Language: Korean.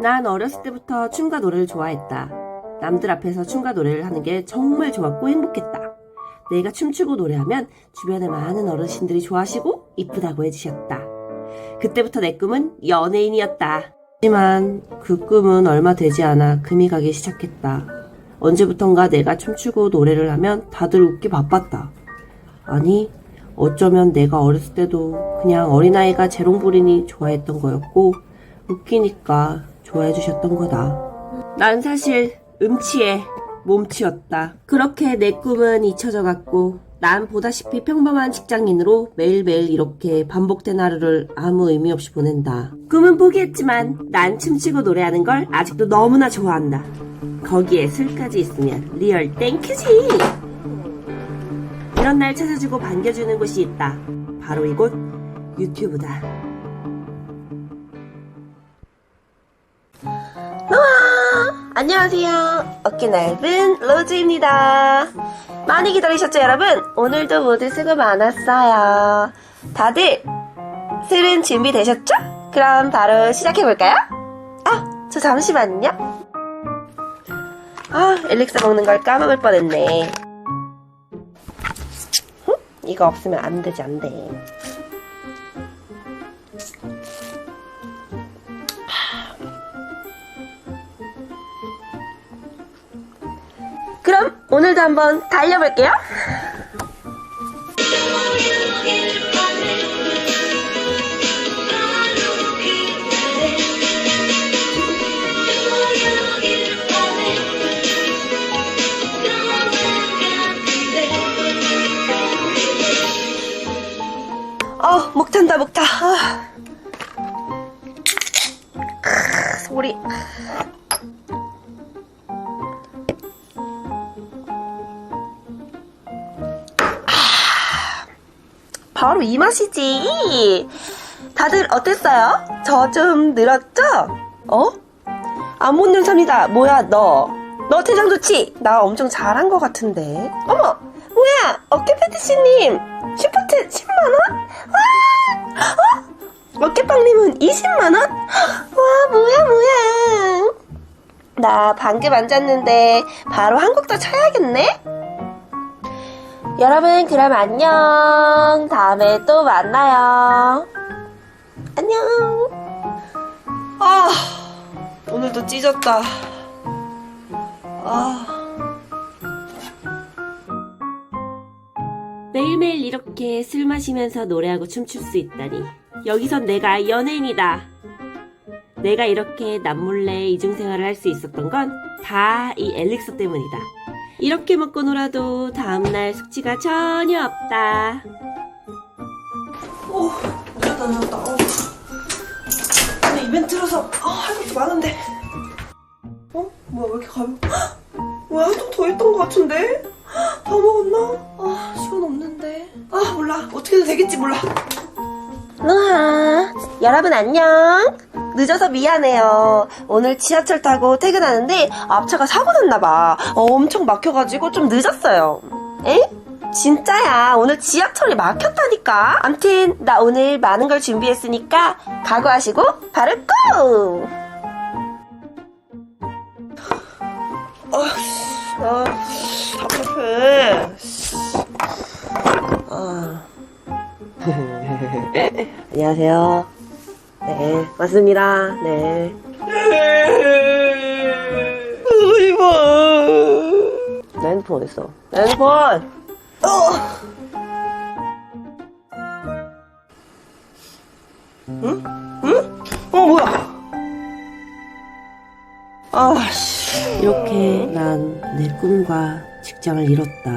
난 어렸을 때부터 춤과 노래를 좋아했다. 남들 앞에서 춤과 노래를 하는 게 정말 좋았고 행복했다. 내가 춤추고 노래하면 주변의 많은 어르신들이 좋아하시고 이쁘다고 해주셨다. 그때부터 내 꿈은 연예인이었다. 하지만 그 꿈은 얼마 되지 않아 금이 가기 시작했다. 언제부턴가 내가 춤추고 노래를 하면 다들 웃기 바빴다. 아니, 어쩌면 내가 어렸을 때도 그냥 어린아이가 재롱부리니 좋아했던 거였고, 웃기니까 좋아해 주셨던 거다. 난 사실 음치의 몸치였다. 그렇게 내 꿈은 잊혀져 갔고, 난 보다시피 평범한 직장인으로 매일매일 이렇게 반복된 하루를 아무 의미 없이 보낸다. 꿈은 포기했지만 난 춤추고 노래하는 걸 아직도 너무나 좋아한다. 거기에 술까지 있으면 리얼 땡큐지! 이런 날 찾아주고 반겨주는 곳이 있다. 바로 이곳 유튜브다. 안녕하세요. 어깨 넓은 로즈입니다. 많이 기다리셨죠, 여러분? 오늘도 모두 수고 많았어요. 다들 술은 준비되셨죠? 그럼 바로 시작해볼까요? 아, 저 잠시만요. 아, 엘릭서 먹는 걸 까먹을 뻔했네. 흠? 이거 없으면 안 되지, 안 돼. 오늘도 한번 달려볼게요. 어, 목 탄다, 목 타. 아. 크, 소리. 바로 이 맛이지. 다들 어땠어요? 저 좀 늘었죠? 어? 안못 늘삽니다. 뭐야, 너? 너 대장 좋지? 나 엄청 잘한 것 같은데. 어머! 뭐야! 어깨 패티씨님! 슈퍼챗 10만 원? 와! 어? 어깨빵님은 20만 원? 와, 뭐야, 뭐야. 나 방금 앉았는데 바로 한국도 쳐야겠네? 여러분, 그럼 안녕. 다음에 또 만나요. 안녕. 아, 오늘도 찢었다. 아. 매일매일 이렇게 술 마시면서 노래하고 춤출 수 있다니. 여기선 내가 연예인이다. 내가 이렇게 남몰래 이중생활을 할 수 있었던 건 다 이 엘릭서 때문이다. 이렇게 먹고 놀아도 다음날 숙취가 전혀 없다. 오, 늦었다, 늦었다. 어. 근데 이벤트라서 아, 할 것도 많은데. 어? 뭐야, 왜 이렇게 가벼워? 뭐야, 좀 더 했던 것 같은데? 다 먹었나? 아, 시간 없는데. 아, 몰라. 어떻게든 되겠지, 몰라. 누하, 여러분 안녕. 늦어서 미안해요. 오늘 지하철 타고 퇴근하는데 앞차가 사고 났나봐. 어, 엄청 막혀가지고 좀 늦었어요. 에? 진짜야. 오늘 지하철이 막혔다니까. 암튼 나 오늘 많은 걸 준비했으니까 각오하시고 바로 고! 아, 아, 답답해. 아. 안녕하세요. 네, 맞습니다. 네. 이봐. 내 핸드폰 어딨어? 내 핸드폰! 응? 응? 어, 뭐야? 아, 씨. 이렇게 난 내 꿈과 직장을 잃었다.